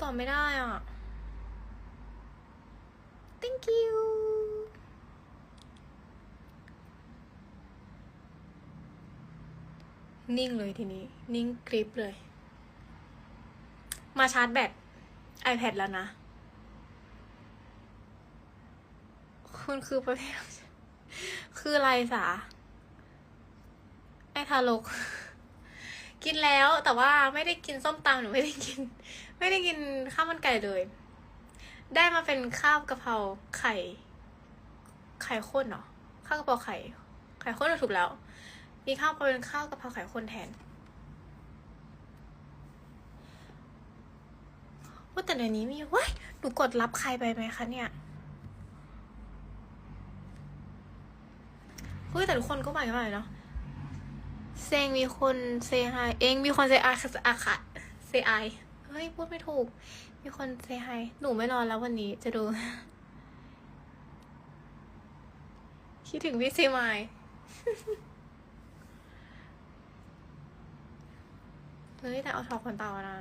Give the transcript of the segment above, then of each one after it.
ตอบไม่ได้อะ thank you นิ่งเลยทีนี้ นิ่งกริปเลย มาชาร์จแบต iPad แล้วนะ คุณคือประเภทคืออะไรสาไอ้ทารก กินแล้วแต่ว่าไม่ได้กินส้มตำหนูไม่ได้กิน ไม่ได้กินข้าวมันไก่เลย ได้มาเป็นข้าวกะเพราไข่ ไข่ข้นเหรอข้าวกะเพราไข่ ไข่ข้นถูกแล้วมีข้าวเป็นข้าวกะเพราไข่ข้นแทนว่าแต่ในนี้มีว้ายหนูกดรับใครไปไหมคะเนี่ยเฮ้ยแต่ทุกคนก็ใหม่กันใหม่เนาะเซงมีคนเซฮเองมีคนเซอาอาค่ะเซไอ เฮ้ยพูดไม่ถูก มีคนเซฮายหนูไม่นอนแล้ววันนี้จะดู คิดถึงพี่ซีมายเฮ้ยแต่เอาทอคนตานะ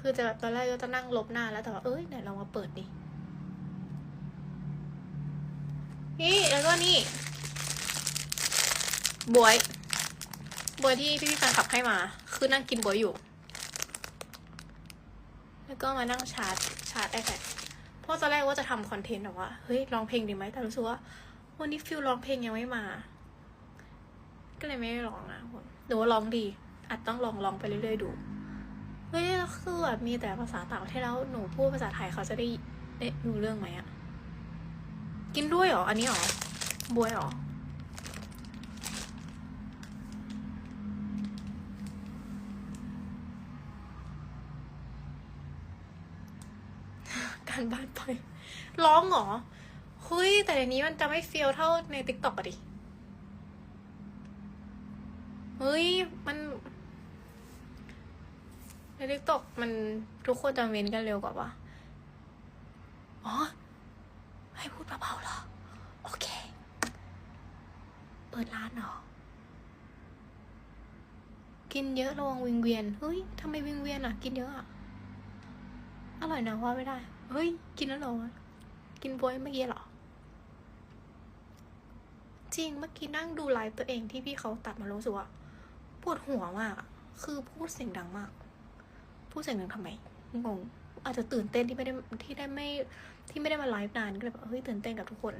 คือจะแบบตอนแรกก็จะนั่งลบหน้าแล้วแต่ว่าเอ้ยไหนลองมาเปิดดินี่แล้วก็นี่บวย บวยที่พี่พี่แฟนคลับให้มา คือนั่งกินบวยอยู่ แล้วก็มานั่งชาร์จชาร์จไอแพดเพราะตอนแรกว่าจะทำคอนเทนต์แบบว่าเฮ้ยร้องเพลงดีไหมแต่รู้สึกว่าวันนี้ฟิลร้องเพลงยังไม่มา ก็เลยไม่ได้ร้องนะคนหรือว่าร้องดี อาจต้องลองลองไปเรื่อยๆดูเฮ้ยคือแบบมีแต่ภาษาต่างประเทศแล้วหนูพูดภาษาไทยเขาจะได้ได้รู้เรื่องไหมอะกินด้วยเหรอ อันนี้เหรอบวยเหรอ การบ้านไป ร้องเหรอเฮ้ยแต่ในนี้มันจะไม่เฟี้ยวเท่าในติ๊กต็อกอะดิเฮ้ยมันในติ๊กต็อกมันทุกคนจะเม้นกันเร็วกว่าปะอ๋อ ให้พูดเบาๆเหรอ โอเค เปิดร้านเหรอ กินเยอะระวังวิงเวียน เฮ้ยทำไมวิงเวียนอะ กินเยอะอะ อร่อยนะว่าไม่ได้ เฮ้ย กินแล้วหรอ กินบวยเมื่อกี้หรอ จริงเมื่อกี้นั่งดูไลฟ์ตัวเองที่พี่เขาตัดมารู้สึกว่าปวดหัวมากคือพูดเสียงดังมาก พูดเสียงดังทำไมงงอาจจะตื่นเต้นที่ไม่ได้ที่ได้ไม่ที่ไม่ได้มาไลฟ์นานก็เลยแบบเฮ้ยตื่นเต้นกับทุกคน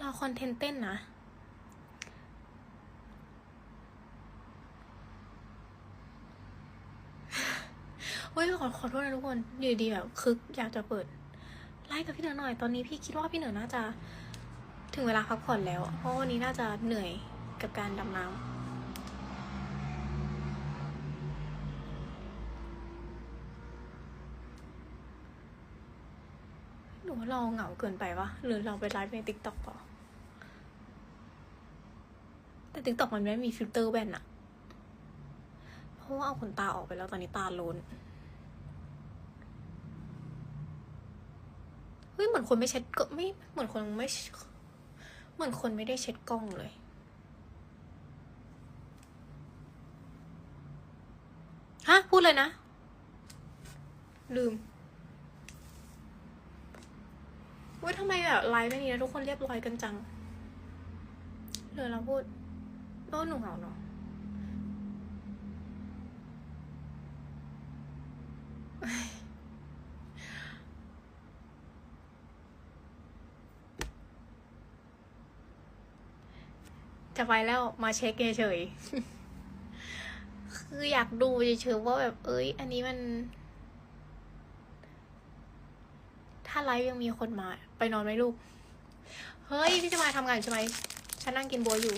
รอคอนเทนต์เต้นนะ เฮ้ยขอขอโทษนะทุกคนอยู่ดีแบบคึกอยากจะเปิดไลฟ์กับพี่เหนือหน่อย ตอนนี้พี่คิดว่าพี่เหนือน่าจะ ถึงเวลาพักผ่อนแล้ว เพราะวันนี้น่าจะเหนื่อยกับการดำน้ำหนูว่าเราเหงาเกินไปวะหรือเราไปไลฟ์ในติ๊กต็อกป่ะแต่ติ๊กต็อกมันไม่มีฟิลเตอร์แบนอะเพราะว่าเอาขนตาออกไปแล้วตอนนี้ตาโลน เฮ้ยเหมือนคนไม่เช็ดก็ไม่เหมือนคนไม่เหมือนคนไม่ได้เช็ดกล้องเลย ฮะ พูดเลยนะ ลืมว้ยทำไมแบบไลฟ์ไม่นี้นะทุกคนเรียบร้อยกันจังเดี๋ยเราพูดโน้หนูเหงาเนาะ จะไปแล้วมาเช็คเฉยๆ คืออยากดูเฉยๆว่าแบบ เอ้ย อันนี้มัน ถ้าไลฟ์ยังมีคนมา ไปนอนไหมลูก เฮ้ย พี่จะมาทำงานใช่ไหม ฉันนั่งกินบัวอยู่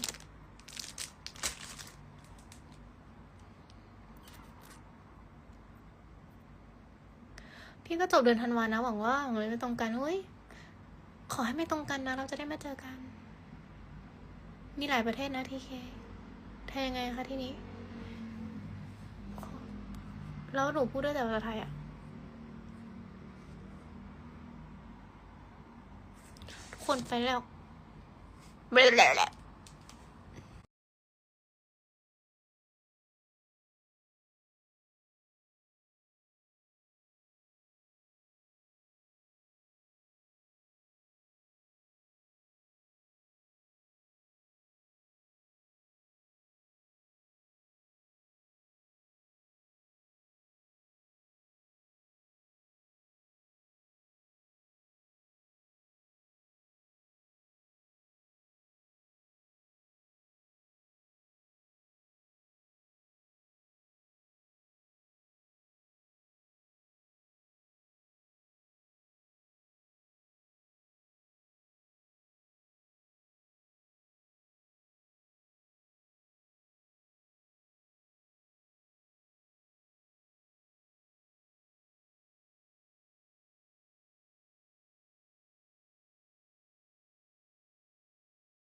พี่ก็จบเดือนธันวานะหวังว่าหวังเลยไม่ตรงกันเฮ้ย ขอให้ไม่ตรงกันนะ เราจะได้มาเจอกัน มีหลายประเทศนะทีเคแทยยังไงคะที่นี้ แล้วหนูพูดได้แต่ภาษาไทยอะทุกคนไปแล้วเบลอ